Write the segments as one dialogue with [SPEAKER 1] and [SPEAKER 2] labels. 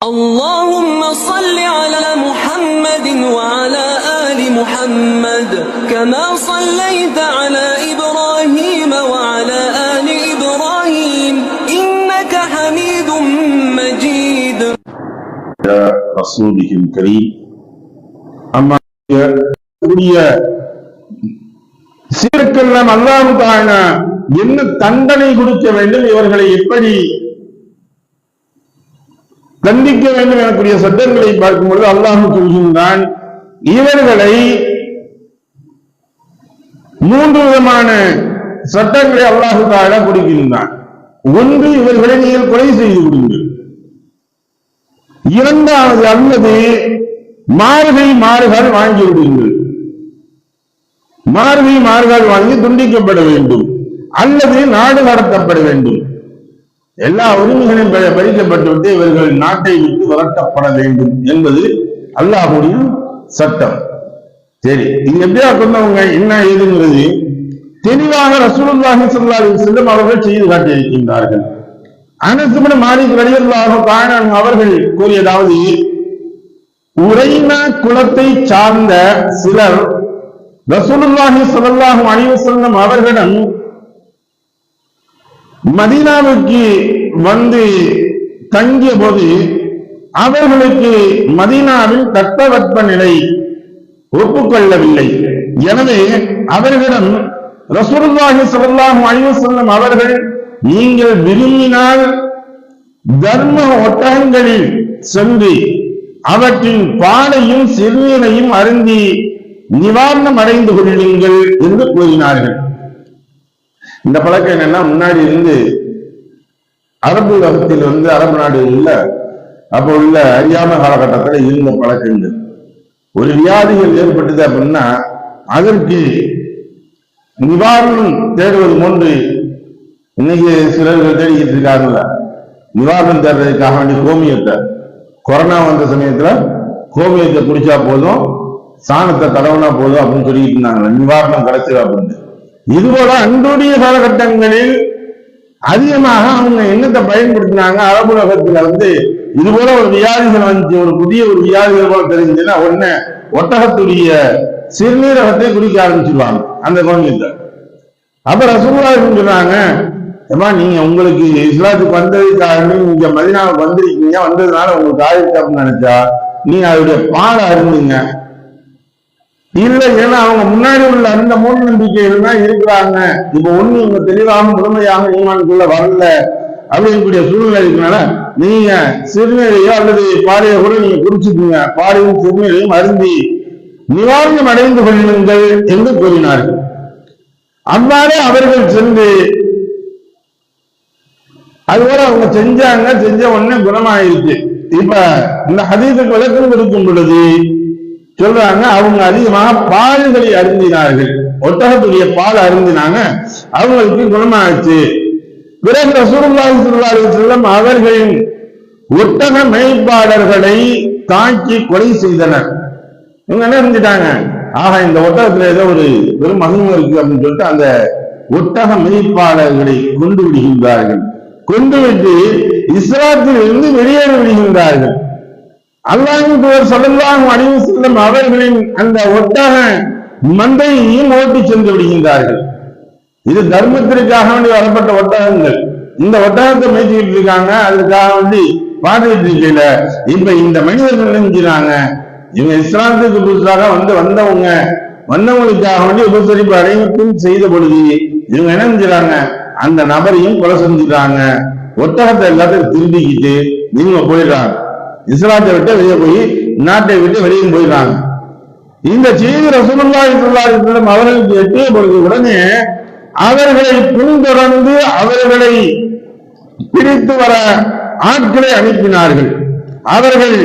[SPEAKER 1] اللهم صل على محمد وعلى آل محمد كما صليت على إبراهيم وعلى آل إبراهيم إنك حميد مجيد
[SPEAKER 2] رسوله الكريم அம்மா கூடிய சீர்கெல்லாம் அல்லாஹு தானா என்ன தண்டனை கொடுக்க வேண்டும் இவர்களை எப்படி தண்டிக்க வேண்டும் எனக்கூடிய சட்டங்களை பார்க்கும் பொழுது அல்லாஹ் சொல்கின்றான் இவர்களை மூன்று விதமான சட்டங்களை அல்லாஹு தாழ கொடுக்கின்றான். ஒன்று இவர்களை நீங்கள் கொலை செய்து விடுங்கள் இரண்டாவது அல்லது மார்கை மாறுகால் வாங்கி விடுங்கள். மார்கை மாறுகால் வாங்கி துண்டிக்கப்பட வேண்டும். அல்லது நாடு கடத்தப்பட வேண்டும். எல்லா உரிமைகளையும் ப- பறிக்கப்பட்டுவிட்டு இவர்கள் நாட்டை விட்டு விரட்டப்பட வேண்டும் என்பது அல்லாஹுடைய சட்டம். சரி இது எப்படியா கொண்டவங்க என்ன ஏதுங்கிறது தெளிவாக ரசூலுல்லாஹி ஸல்லல்லாஹு செல்லும் அவர்கள் செய்து காட்டியிருக்கின்றார்கள். அனசுமன் மாலிக் வழியர்களாக தஆலா அவர்கள் கூறியதாவது உரைனா குலத்தை சார்ந்த சிலர் ரசூலுல்லாஹி ஸல்லல்லாஹு அணிவு செல்லும் அவர்களிடம் மதீனாவுக்கு வந்து தங்கிய போது அவர்களுக்கு மதீனாவில் தட்பவெப்ப நிலை ஒப்புக்கொள்ளவில்லை. எனவே அவர்களிடம் ரசூர்வாகி ஸல்லல்லாஹு அழிவு செல்லும் அவர்கள் நீங்கள் விரும்பினால் தர்ம ஒட்டகங்களில் சென்று அவற்றின் பாலையும் சிறுநீரையும் அருந்தி நிவாரணம் அடைந்து கொள்ளுங்கள் என்று கூறினார்கள். இந்த பழக்கம் என்னன்னா முன்னாடி இருந்து அரபு உலகத்தில் வந்து அரபு நாடுகளில் அப்போ உள்ள அறியாம காலகட்டத்தில் இருந்த பழக்கங்கள். ஒரு வியாதிகள் ஏற்பட்டது அப்படின்னா அதற்கு நிவாரணம் தேடுவது போன்று இன்னைக்கு சிலர்கள் தேடிக்கிட்டு இருக்காங்கல்ல நிவாரணம் தேடுறதுக்காக வேண்டிய கோமியத்தை கொரோனா வந்த சமயத்துல கோமியத்தை குடிச்சா போதும் சாணத்தை தடவுனா போதும் அப்படின்னு சொல்லிட்டு இருந்தாங்க நிவாரணம் கிடைச்சது அப்படின்னு. இதுபோல அன்றுடைய காலகட்டங்களில் அதிகமாக அவங்க என்னத்தை பயன்படுத்தினாங்க? அரபு உலகத்துல வந்து இது போல ஒரு வியாதிகள் வந்துச்சு ஒரு புதிய ஒரு வியாதிகள் போல தெரிஞ்சதுன்னா உடனே ஒட்டகத்துடைய சிறுநீரகத்தை குறிக்க ஆரம்பிச்சிருவாங்க அந்த கோமியத்தை அப்ப ரசூல்லா சொன்னாங்க ஏமா நீங்க உங்களுக்கு இஸ்லாத்துக்கு வந்ததுக்காக நீங்க மதினாவுக்கு வந்திருக்கீங்க. வந்ததுனால உங்களுக்கு ஆயிடுச்சு அப்படின்னு நினைச்சா நீங்க அதோடைய பாலை அருந்துங்க இல்ல ஏன்னா அவங்க முன்னாடி உள்ள அந்த மூட நம்பிக்கைகள் தான் இருக்கிறாங்க. இப்ப ஒண்ணு இவங்க தெளிவாக முழுமையாக ஈமானுக்குள்ள வரல அப்படிங்கக்கூடிய சூழ்நிலை இருக்கனால நீங்க சிறுநீரையோ அல்லது பாலையோ கூட நீங்க குடிச்சுக்குங்க. பாலையும் சிறுநீரையும் அருந்தி நிவாரணம் அடைந்து கொள்ளுங்கள் என்று கூறினார்கள். அவ்வாறே அவர்கள் சென்று அதுபோல அவங்க செஞ்சாங்க செஞ்ச உடனே குணமாயிருச்சு இப்ப இந்த ஹதீசுக்கு விளக்கம் கொடுக்கும் பொழுது சொல்றாங்க அவங்க அதிகமாக பால்களை அருந்தினார்கள். ஒட்டகத்துடைய பால் அருந்தினாங்க. அவங்களுக்கு குணமாச்சு பிறகு ரசூலுல்லாஹி ஸல்லல்லாஹு அலைஹி அவர்களின் ஒட்டக மேய்ப்பாளர்களை தாக்கி கொலை செய்தனர். இவங்க என்ன செஞ்சுட்டாங்க? ஆக இந்த ஒட்டகத்துல ஏதோ ஒரு பெரும் மகிழ்வு இருக்கு அப்படின்னு சொல்லிட்டு அந்த ஒட்டக மேய்ப்பாளர்களை கொண்டு விடுகின்றார்கள். கொண்டு விட்டு இஸ்லாத்தில் இருந்து வெளியேறி விடுகின்றார்கள். அல்லாஹூர் தூதர் ஸல்லல்லாஹு செல்லும் அவர்களின் அந்த ஒட்டக மந்தையையும் ஓட்டி சென்று விடுகின்றார்கள். இது தர்மத்திற்காக வேண்டி வரப்பட்ட ஒட்டகங்கள். இந்த ஒட்டகத்தை மேய்ச்சிக்கிட்டு இருக்காங்க அதுக்காக வேண்டி பார்த்துட்டு இருக்கல இப்ப இந்த மனிதர்கள் நினைக்கிறாங்க இவங்க இஸ்லாத்துக்கு புதுசாக வந்து வந்தவங்க வந்தவங்களுக்காக வேண்டி உபசரிப்பு அனைவருக்கும் செய்த பொழுது இவங்க என்ன செஞ்சாங்க அந்த நபரையும் கொலை செஞ்சுட்டாங்க. ஒட்டகத்தை எல்லாத்தையும் திருடிக்கிட்டு நீங்க போயிடுறாங்க. இஸ்லாத்தை விட்டு வெளியே போய் நாட்டை விட்டு வெளியே போயிடுறாங்க. இந்த செய்தி ரசூலுல்லாஹி ஸல்லல்லாஹு அவர்களுக்கு எட்டிய பொழுது உடனே அவர்களை பின்தொடர்ந்து அவர்களை பிடித்து வர ஆட்களை அனுப்பினார்கள். அவர்கள்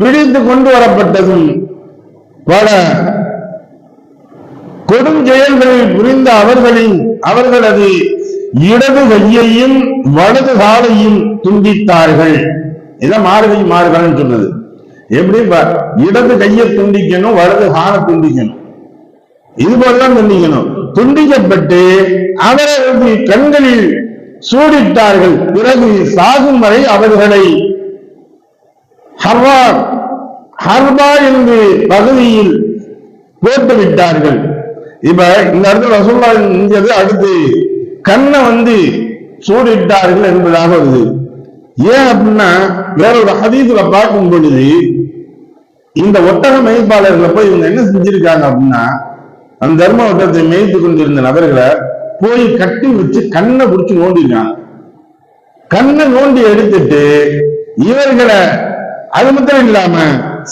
[SPEAKER 2] பிடித்து கொண்டு வரப்பட்டதும் பல கொடும் செயல்களில் புரிந்த அவர்களின் அவர்களது இடது கையையும் வலது காலையும் துண்டித்தார்கள். இதை மாறுகை மாறுகள்னு சொன்னது. எப்படி ப- இடது கையை துண்டிக்கணும் வலது ஹான துண்டிக்கணும். இது போலதான் துண்டிக்கணும். துண்டிக்கப்பட்டு அவரது கண்களில் சூடிட்டார்கள். பிறகு சாகும் வரை அவர்களை ஹர்பா என்று பகுதியில் போட்டு விட்டார்கள் இப்ப இந்த இடத்துல ரசூல்லா செஞ்சது அடுத்து கண்ணை வந்து சூடிட்டார்கள் என்பதாக வருது. ஏன் அப்படின்னா வேற ஒரு ஹதீஸ்ல பார்க்கும் பொழுது இந்த ஒட்டக மெய்ப்பாளர்களை போய் இவங்க என்ன செஞ்சிருக்காங்க அப்படின்னா அந்த தர்ம ஒட்டத்தை மேய்த்து கொண்டிருந்த நபர்களை போய் கட்டி வச்சு கண்ணை பிடிச்சி நோண்டிருக்காங்க. கண்ணை நோண்டி எடுத்துட்டு இவர்களை அது மட்டும் இல்லாம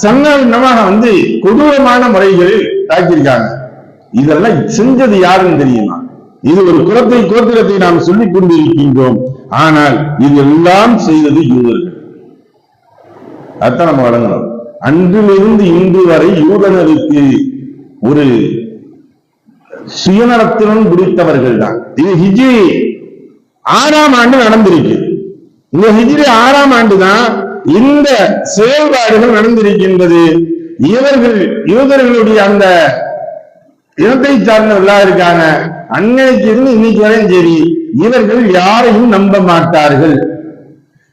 [SPEAKER 2] சன்னாவினமாக வந்து கொடூரமான முறைகளில் தாக்கியிருக்காங்க. இதெல்லாம் செஞ்சது யாருன்னு தெரியுமா? இது ஒரு குலத்தை கோத்திரத்தை நாம் சொல்லிக் கொண்டிருக்கின்றோம். ஆனால் இதெல்லாம் செய்தது யூதர்கள். அதான் நம்ம வழங்கணும். அன்றிலிருந்து இன்று வரை யூதனருக்கு ஒரு சுயநலத்துடன் பிடித்தவர்கள் தான். இது ஹிஜ்ரி ஆறாம் ஆண்டு நடந்திருக்கு. இந்த ஹிஜ்ரி ஆறாம் ஆண்டு தான் இந்த செயல்பாடுகள் நடந்திருக்கின்றது. இவர்கள் யூதர்களுடைய அந்த இனத்தை சார்ந்தவர்களா இருக்காங்க. அன்னைக்கு இருந்து இன்னைக்கு வரையும் சரி இவர்கள் யாரையும் நம்ப மாட்டார்கள்.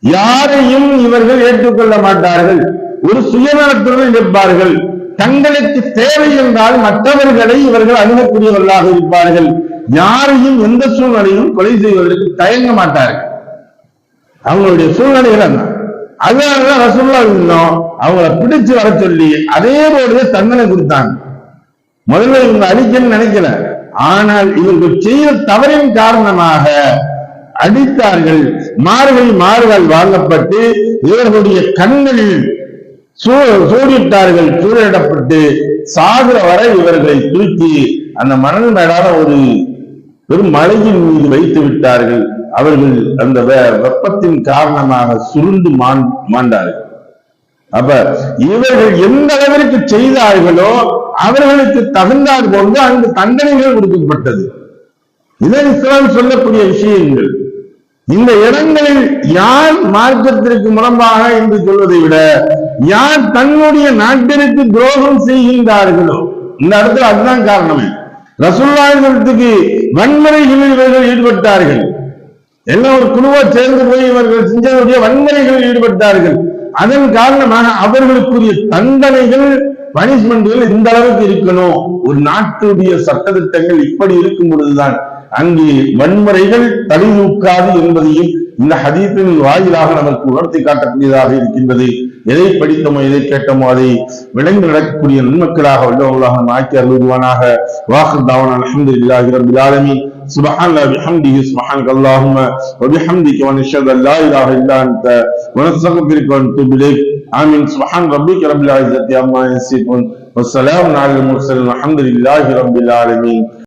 [SPEAKER 2] யாரையும் இவர்கள் ஏற்றுக்கொள்ள மாட்டார்கள். ஒரு சுயநலத்துடன் இருப்பார்கள். தங்களுக்கு தேவை என்றால் மற்றவர்களை இவர்கள் அணுகக்கூடியவர்களாக இருப்பார்கள். யாரையும் எந்த சூழ்நிலையும் கொலை செய்வதற்கு தயங்க மாட்டார்கள். அவங்களுடைய சூழ்நிலைகள் அந்த அதனாலதான் ரசூல்லா இருந்தோம் அவங்கள பிடிச்சு வர சொல்லி அதே போலவே தண்டனை கொடுத்தாங்க. முதல்ல இவங்க அடிக்கணும்னு நினைக்கல. ஆனால் இவர்கள் செய்த தவறின் காரணமாக அடித்தார்கள். மாறுகள் மாறுகள் வாங்கப்பட்டு இவர்களுடைய கண்களில் சூ- சூடிட்டார்கள் சூழலிடப்பட்டு சாகுற வரை இவர்களை தூக்கி அந்த மணல் மேடான ஒரு பெரும் மலையின் மீது வைத்து விட்டார்கள். அவர்கள் அந்த வெ- வெப்பத்தின் காரணமாக சுருண்டு மாண் மாண்டார்கள். அப்ப இவர்கள் எந்த அளவிற்கு செய்தார்களோ அவர்களுக்கு தகுந்தார் போன்று அங்கு தண்டனைகள் கொடுக்கப்பட்டது இதை இஸ்லாம் சொல்லக்கூடிய விஷயங்கள் இந்த இடங்களில் யார் மார்க்கத்திற்கு முரம்பாக என்று சொல்வதை விட யார் தன்னுடைய நாட்டிற்கு துரோகம் செய்கின்றார்களோ இந்த இடத்துல அதுதான் காரணமே. ரசூல்லாயிரத்துக்கு வன்முறைகளில் இவர்கள் ஈடுபட்டார்கள். எல்லாம் ஒரு குழுவா சேர்ந்து போய் இவர்கள் செஞ்சதுடைய வன்முறைகளில் ஈடுபட்டார்கள். அதன் காரணமாக அவர்களுக்குரிய தண்டனைகள் பனிஷ்மெண்ட்கள் இந்த அளவுக்கு இருக்கணும். ஒரு நாட்டுடைய சட்டத்திட்டங்கள் இப்படி இருக்கும் பொழுதுதான் அங்கே வன்முறைகள் தடிதூக்காது என்பதையும் இந்த ஹதீத்தின் வாயிலாக நமக்கு உணர்த்தி காட்டக்கூடியதாக இருக்கின்றது. எதை படித்தோமோ எதை கேட்டோமோ அதை விளைந்து நடக்கக்கூடிய நன்மக்களாக உள்ளவர்களாக நாம் ஆக்கி அருள்வானாக வாக்கு தாவன் அலமது இல்லாஹி ரபில் سبحان الله بحمده سبحانك اللهم وبحمدك ونشهد أن لا إله إلا أنت ونستغفرك ونتوب إليك. آمين. سبحان ربك رب العزة عما يصفون والسلام على المرسلين والحمد لله رب العالمين.